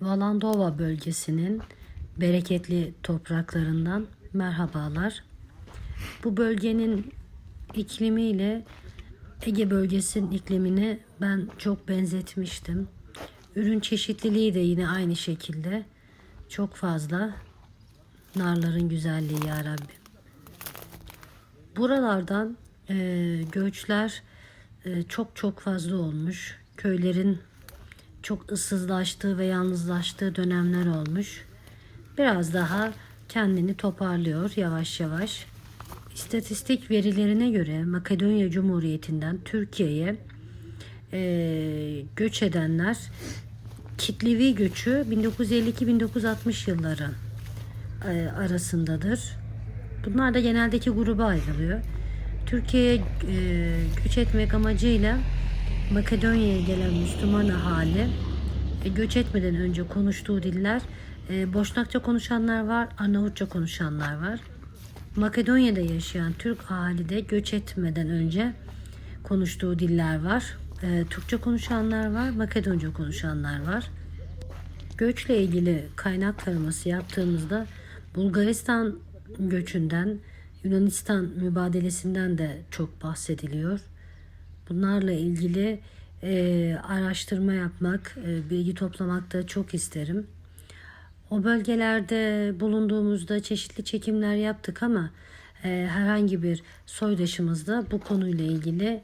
Valandova bölgesinin bereketli topraklarından merhabalar. Bu bölgenin iklimiyle Ege bölgesinin iklimini ben çok benzetmiştim. Ürün çeşitliliği de yine aynı şekilde çok fazla. Narların güzelliği ya Rabbi. Buralardan e, göçler e, çok çok fazla olmuş. Köylerin çok ıssızlaştığı ve yalnızlaştığı dönemler olmuş. Biraz daha kendini toparlıyor yavaş yavaş. İstatistik verilerine göre Makedonya Cumhuriyeti'nden Türkiye'ye e, göç edenler kitlevi göçü 1952-1960 yılları e, arasındadır. Bunlar da geneldeki gruba ayrılıyor. Türkiye'ye e, göç etmek amacıyla Makedonya'ya gelen Müslüman ahali göç etmeden önce konuştuğu diller e, Boşnakça konuşanlar var, Arnavutça konuşanlar var. Makedonya'da yaşayan Türk ahali de göç etmeden önce konuştuğu diller var. E, Türkçe konuşanlar var, Makedonca konuşanlar var. Göçle ilgili kaynak taraması yaptığımızda Bulgaristan göçünden, Yunanistan mübadelesinden de çok bahsediliyor. Bunlarla ilgili e, araştırma yapmak, e, bilgi toplamak da çok isterim. O bölgelerde bulunduğumuzda çeşitli çekimler yaptık ama e, herhangi bir soydaşımızla bu konuyla ilgili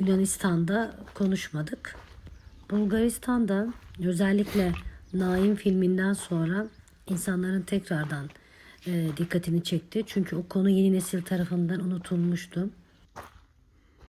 Yunanistan'da konuşmadık. Bulgaristan'da özellikle Naim filminden sonra insanların tekrardan e, dikkatini çekti. Çünkü o konu yeni nesil tarafından unutulmuştu.